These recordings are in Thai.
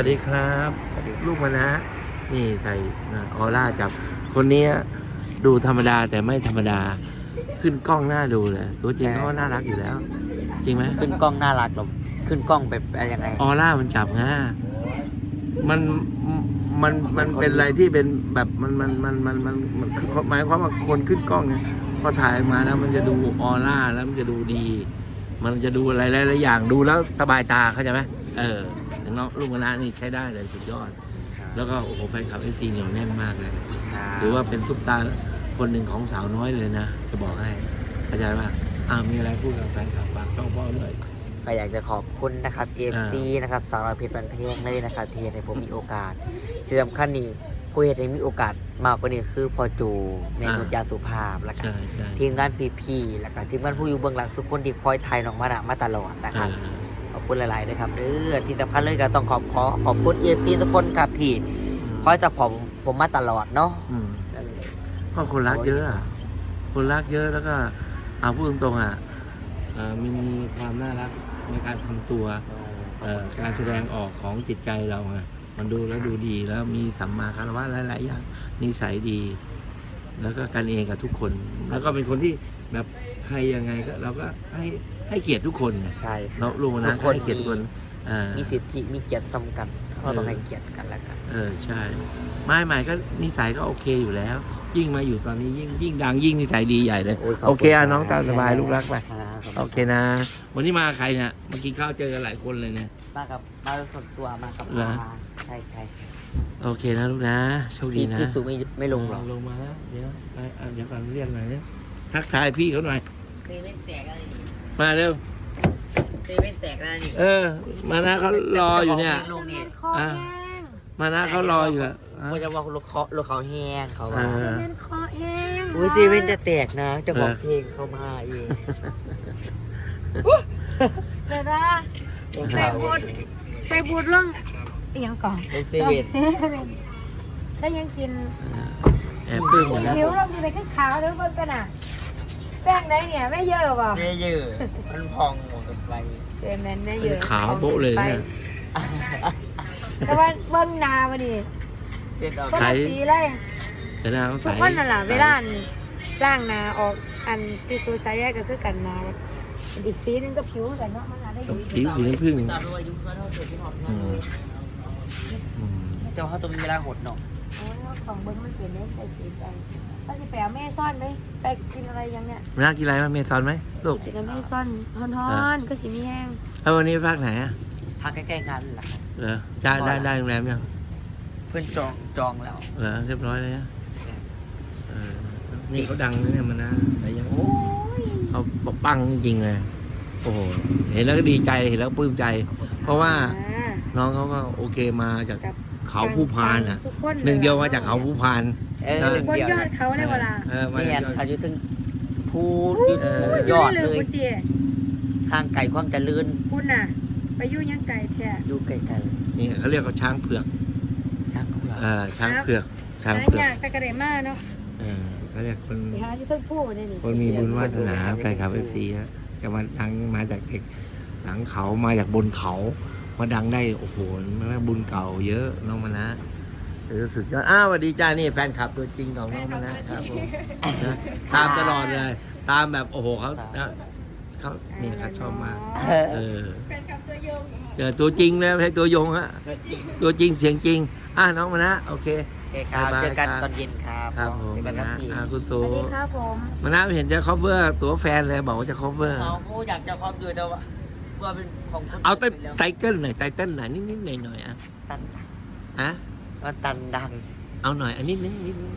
วัสดีครับ ลูกมานะ นี่ใส่ออร่าจับ คนเนี้ยดูธรรมดาแต่ไม่ธรรมดา ขึ้นกล้องหน้าดูเลย ตัวจริงเขาก็น่ารักอยู่แล้ว จริงไหมขึ้นกล้องน่ารักหรอขึ้นกล้องแบบอะไรยังไง ออร่ามันจับง่ามันมันมันเป็นอะไรที่เป็นแบบมันมันมันมันมันมันคือหมายความว่าคนขึ้นกล้องเนี่ยพอถ่ายมาแล้วมันจะดูออร่าแล้วมันจะดูดี มันจะดูอะไรหลายๆอย่างดูแล้วสบายตาเข้าใจไหมเออ อย่างน้องลูกมะนะนี่ใช้ได้เลยสุดยอด แล้วก็โอ้โหแฟนคลับเอฟซีเหนียวแน่นมากเลยหรือว่าเป็นซุปตาร์คนหนึ่งของสาวน้อยเลยนะ จะบอกให้เข้าใจป่ะอ้าวมีอะไรพูดกับแฟนคลับฝากช่องพ่อด้วยก็อยากจะขอบคุณนะครับ AFC นะครับสาวน้อยเพชรบันเพลงเลยนะครับที่ให้ผมมีโอกาสที่สำคัญนี่ผู้เห็นให้มีโอกาสมากกว่านี้คือพอจูเมนุยาสุภาพแล้วก็ใช่ใช่ทีมงานพีพีแล้วก็ทีมงานผู้อยู่เบื้องหลังทุกคนที่คอยไทยน้องมานะมาตลอดนะเอครับอ ขอบคุณหลายๆนะครับเออที่สำคัญเลยก็ต้องขอบขอขอบคุณ AFC ทุกคนครับที่คอยจะผมผมมาตลอดเนาะอืมก็คนรักเยอะอะคนรักเยอะแล้วก็เอาพูดตรงๆอะเอ่อมันมีความน่ารักในการทำตัวเอ่อการแสดงออกของจิตใจเราไงมันดูแล้วดูดีแล้วมีสัมมาคารวะหลายๆอย่างนิสัยดี แล้วก็กันเองกับทุกคน แล้วก็เป็นคนที่ แบบใครยังไงก็เราก็ให้ให้เกียรติทุกคนไงใช่คเรารับลูกนะทุกคน ให้เกียรติทุกคนอ่า มีสิทธิมีเกียรติซ้ำกันเราต้องให้เกียรติกันแล้วกัน เออใช่ไม่ใหม่ก็นิสัยก็โอเคอยู่แล้ว ยิ่งมาอยู่ตอนนี้ยิ่งยิ่งดังยิ่งนิสัยดีใหญ่เลย โอ้ยขอบโอเคคุณอะครับน้องตามสบายลูกรักไป ครับโอเคนะ วันนี้มาใครเนี่ยมากินข้าวเจอกันหลายคนเลยเนี่ย มากับมาส่วนตัวมากับเหรออาใช่ใช่โอเคนะลูกนะโชคดีพี่นะพี่สูไม่ไม่ลงหรอกลงมาแล้วเดี๋ยวไปอะเดี๋ยวก่อนเรียกหน่อยเนี่ย ทักทายพี่เขาหน่อยเซเว่นแตกแล้วนี่มาเร็วเซเว่นแตกแล้วนี่เออ มานะเขารออยู่เนี่ย ลงนี่คอแห้งมานะเขารออยู่แล้วอะเขาจะว่าลูกเขาลูกเขาแห้งเขาว่าเออเป็นคอแห้งอุ้ยเซเว่นจะแตกนะเจ้าของเพลงเขามาเองเดี๋ยวนะใส่บูดใส่บูดล่องเอียงก่อนลงเซเว่นเซเว่นได้ยังกินแอบปลื้มอยู่นะผิวเรามีอะไรขึ้นขาวหรือเปล่ากันอะแป้งไหนเนี่ยไม่เยอะเปล่าเยอะๆมันพองหมดกันไปเจอแมนไม่เยอะขาวโบ๊ะเลยเนี่ย แต่ว่าเบิ้งหนามาดิเด็ดออกก็สีเลยแต่หน้าเขาใสทุกคนน่ะล่ะใสเวลาอันล่างหนาออกอันพิสูจน์สายแยกก็คือกันหนาอีกสีหนึงก็ผิวกันเนาะมันหนาได้อยู่สีสีน้ำผึ้งตามด้วยอายุก็เท่าเดิมที่หอดอืมอืมเจ้าเขาต้องมีเวลาหดเนาะโอ้ย ของเบิ้งมันเปลี่ยนได้ใส่สีไปก็จะแปลแม่ซ่อนไหมไปกินอะไรยังเนี่ยไมาน่ากินอะไรมาเมซอนไหมลูกกินกับแม่ซ่อนฮอนๆก็สีมีแห้งแล้ววันนี้ไปภาคไหนอะพักใกล้ๆงานหละครับเหรอได้ได้ได้โรงแรมยังเพื่อนจองจองแล้วเหรอเรียบร้อยเลยนะนี่เขาดังนะเนี่ยมันนะแต่ยังเขาปังจริงเลยโอ้โหเห็นแล้วก็ดีใจเห็นแล้วปลื้มใจ เพราะว่าน้องเขาก็โอเคมาจาก เขาผู้พานอะ สุขคนหนึ่งเดียวมาจากเขาผู้พาน เออใช่บนยอดเขาเลยเวลาเออมานี่จากอันยอด เขาอยู่ถึงภูอยู่เออ ยอดเลเลยย คุณเตี๋ยทางไก่ความเจริญคุณน่ะ ไปอยู่ยังไก่แท้อยู่ไกลนี่เขาเรียกว่าช้างเผือกๆช่างเผือกเออช้างเผือกช้างหาเผือกยากแต่กระเดมาเนาะเออเขาเรียกคนไปหาอยู่เทั้งผู้เนี่ยนี่คนมีบุญวาสนาแฟนคลับเอฟซีฮะจะมาดังมาจากเด็กหลังเขามาจากบนเขา มาดังได้โอ้โหมันบุญเก่าเยอะน้องมานะเออสุดยอดอ้าวสวัสดีจ้านี่แฟนคลับตัวจริงของน้องมานะครับผมนะตามตลอดเลย ตามแบบโอ้โหเขาเขานี่เขาชอบมากเออเจอตัวจริงเลยไม่ใช่ตัวยงฮะตัวจริงเสียงจริงอะน้องมานะโอเคโอเคครับบ๊ายบายเจอกันครับตอนเย็นครับครับผมเจอกันนะครับพี่อะคุณสสูวัสดีครับผมมานะเห็นจะ cover ตัวแฟนเลยบอกว่าจะ cover เราก็อยากจะพร้อมอยู่แต่ว่า ว่าเป็นของคนเอาไตไปแล้วไตเติ้ลหน่อยไตเติ้ลหน่อยนิดๆหน่อยหน่อยๆอะตันฮะว่าตันดังเอาหน่อยอันนี้นิดนิดนึง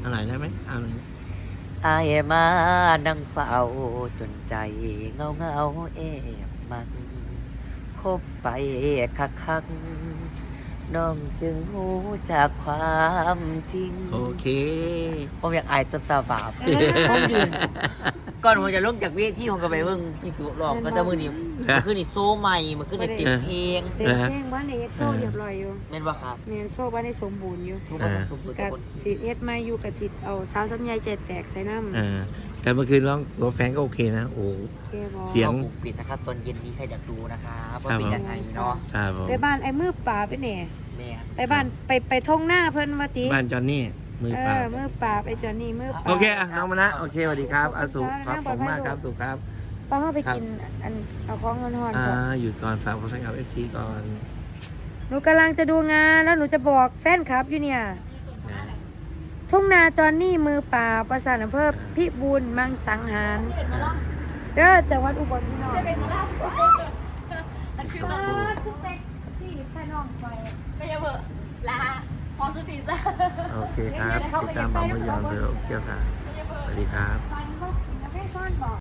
เอาหน่อยได้ไหมเอาหน่อยอายมานั่งเฝ้าจนใจเงาเงาๆเอบมันคบไปคักคักๆน้องจึงหูจากความจริง โอเค ผมอยากอายจนตาบาปผมยืน ก่อนผมจะลงจากเวทีผมก็ไปเบิ่งพี่สุรอบก็แต่มื้อนี้มันขึ้นนี่โซ่ใหม่มันขึ้นในติดเพลงเด็กแจ้งว่าในเอ็กโซเรียบร้อยอยู่แม่นบ่ครับเมียนโซว่าในสมบูรณ์อยู่ทุกคนทุกคนทุกักบคนสิเอ็ดมาอยู่กับสิเอาสาวสัญญาใจแตกใส่น้ำเออแต่เมื่อคืนร้องตัวแฟนก็โอเคนะ โอ้ แกบอกเสียงเขาปลูกปิดนะครับตอนเย็นนี้ใครอยากดูนะครับว่าเป็นยังไงเนาะครับผมไปบ้านไอ้มือป่าไปเนี่ยแม่ ไปบ้านไปไปท่องหน้าเพิ่นว่าติบ้านจอนนี่ มือเอเปล่าอมือป่าไปจอนี่มือป่าโอเคอะน้องมานะ โอเคสวัสดีครับอาสุครับผมมากครับสุครับ ป้าเข้าไปกินอันเอาของงอนๆอ่าก่อนหยุดก่อนฝากแฟนคลับเอฟซีก่อนหนูกำลังจะดูงานแล้วหนูจะบอกแฟนคลับอยู่เนี่ยทุ่งนาจอนนี่มือป่าประสานอำเภอพิบูลมังสังหารเด้อจังหวัดอุบลพี่น้องชมพูคือเซ็กซี่แค่น้องไป ไม่ใช่เบอร์ลา พอสุดพิซซ่าโอเคครับติดตามบางพยอนไปโอเชียวครับสวัสดีครับ ฟันเขาให้ซ่อนบอก